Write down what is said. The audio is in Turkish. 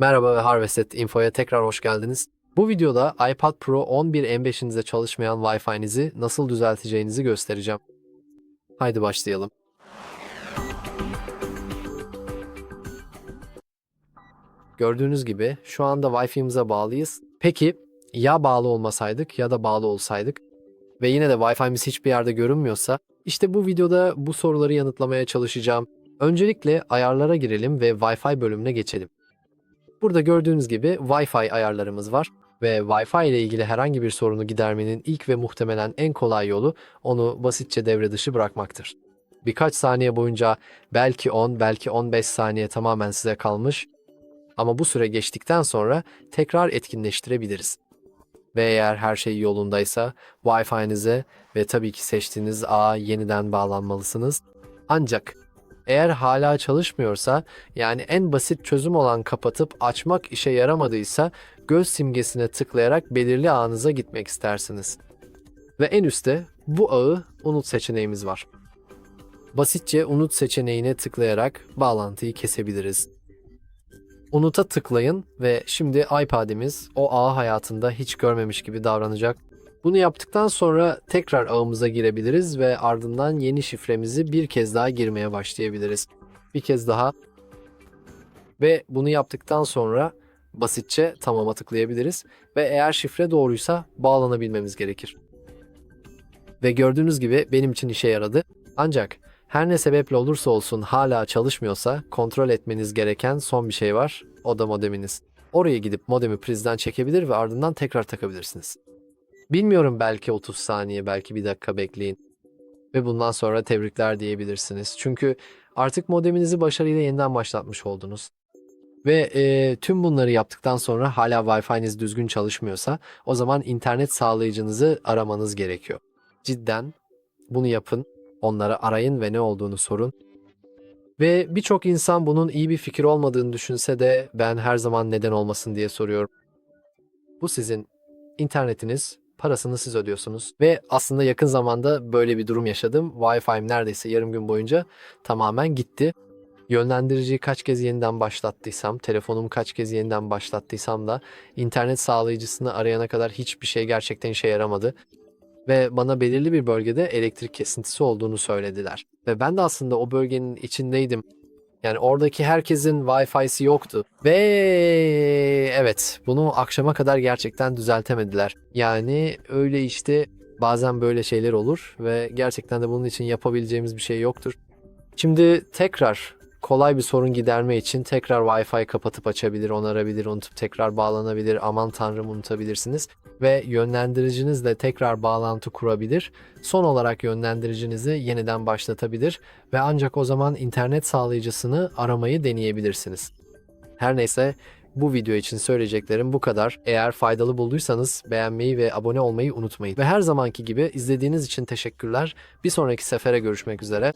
Merhaba ve Harvested Info'ya tekrar hoş geldiniz. Bu videoda iPad Pro 11 M5'inizde çalışmayan Wi-Fi'nizi nasıl düzelteceğinizi göstereceğim. Haydi başlayalım. Gördüğünüz gibi şu anda Wi-Fi'mize bağlıyız. Peki ya bağlı olmasaydık ya da bağlı olsaydık ve yine de Wi-Fi'miz hiçbir yerde görünmüyorsa işte bu videoda bu soruları yanıtlamaya çalışacağım. Öncelikle ayarlara girelim ve Wi-Fi bölümüne geçelim. Burada gördüğünüz gibi Wi-Fi ayarlarımız var ve Wi-Fi ile ilgili herhangi bir sorunu gidermenin ilk ve muhtemelen en kolay yolu onu basitçe devre dışı bırakmaktır. Birkaç saniye boyunca belki 10, belki 15 saniye tamamen size kalmış ama bu süre geçtikten sonra tekrar etkinleştirebiliriz. Ve eğer her şey yolundaysa Wi-Fi'nize ve tabii ki seçtiğiniz ağa yeniden bağlanmalısınız. Ancak eğer hala çalışmıyorsa yani en basit çözüm olan kapatıp açmak işe yaramadıysa göz simgesine tıklayarak belirli ağınıza gitmek istersiniz. Ve en üstte bu ağı unut seçeneğimiz var. Basitçe unut seçeneğine tıklayarak bağlantıyı kesebiliriz. Unut'a tıklayın ve şimdi iPad'imiz o ağ hayatında hiç görmemiş gibi davranacak. Bunu yaptıktan sonra tekrar ağımıza girebiliriz ve ardından yeni şifremizi bir kez daha girmeye başlayabiliriz. Bir kez daha ve bunu yaptıktan sonra basitçe tamama tıklayabiliriz ve eğer şifre doğruysa bağlanabilmemiz gerekir. Ve gördüğünüz gibi benim için işe yaradı. Ancak her ne sebeple olursa olsun hala çalışmıyorsa kontrol etmeniz gereken son bir şey var. O da modeminiz. Oraya gidip modemi prizden çekebilir ve ardından tekrar takabilirsiniz. Bilmiyorum belki 30 saniye, belki bir dakika bekleyin. Ve bundan sonra tebrikler diyebilirsiniz. Çünkü artık modeminizi başarıyla yeniden başlatmış oldunuz. Ve e, tüm bunları yaptıktan sonra hala Wi-Fi'niz düzgün çalışmıyorsa o zaman internet sağlayıcınızı aramanız gerekiyor. Cidden bunu yapın, onları arayın ve ne olduğunu sorun. Ve birçok insan bunun iyi bir fikir olmadığını düşünse de ben her zaman neden olmasın diye soruyorum. Bu sizin internetiniz, parasını siz ödüyorsunuz. Ve aslında yakın zamanda böyle bir durum yaşadım. Wi-Fi'm neredeyse yarım gün boyunca tamamen gitti. Yönlendiriciyi kaç kez yeniden başlattıysam, telefonumu kaç kez yeniden başlattıysam da internet sağlayıcısını arayana kadar hiçbir şey gerçekten işe yaramadı. Ve bana belirli bir bölgede elektrik kesintisi olduğunu söylediler. Ve ben de aslında o bölgenin içindeydim. Yani oradaki herkesin Wi-Fi'si yoktu. Ve evet bunu akşama kadar gerçekten düzeltemediler. Yani öyle işte bazen böyle şeyler olur ve gerçekten de bunun için yapabileceğimiz bir şey yoktur. Şimdi tekrar kolay bir sorun giderme için tekrar Wi-Fi kapatıp açabilir, onarabilir, unutup tekrar bağlanabilir, aman tanrım unutabilirsiniz. Ve yönlendiricinizle tekrar bağlantı kurabilir. Son olarak yönlendiricinizi yeniden başlatabilir ve ancak o zaman internet sağlayıcısını aramayı deneyebilirsiniz. Her neyse bu video için söyleyeceklerim bu kadar. Eğer faydalı bulduysanız beğenmeyi ve abone olmayı unutmayın. Ve her zamanki gibi izlediğiniz için teşekkürler. Bir sonraki sefere görüşmek üzere.